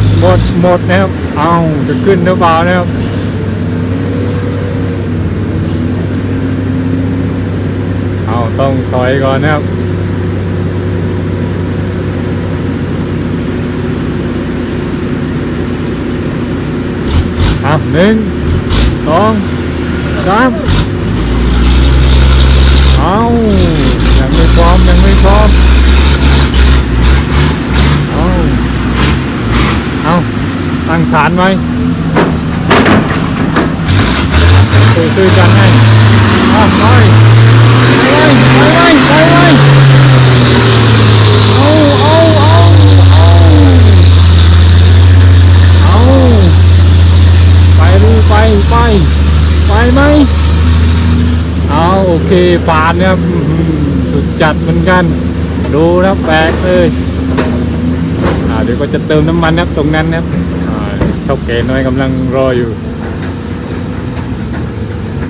ดหมดหมดนะครับ เอาจะขึ้นหรือเปล่านะครับเอาต้องถอยก่อนนะครับหนึ่งสองสามเอายังไม่พร้อมยังไม่พร้อม เอาเอา ตั้งฐานไว้คุยคุยกันให้เอาไปไปไปไปไปเอาเอาเอาเอาเอาไปดูไปไปไปไหมเอาโอเคผ่านนะครับสุดจัดเหมือนกัน ดูนะแปลกเลยอ่าเดี๋ยวก็จะเติมน้ำมันนับตรงนั้นนะครับ แกน้อยกำลังรออยู่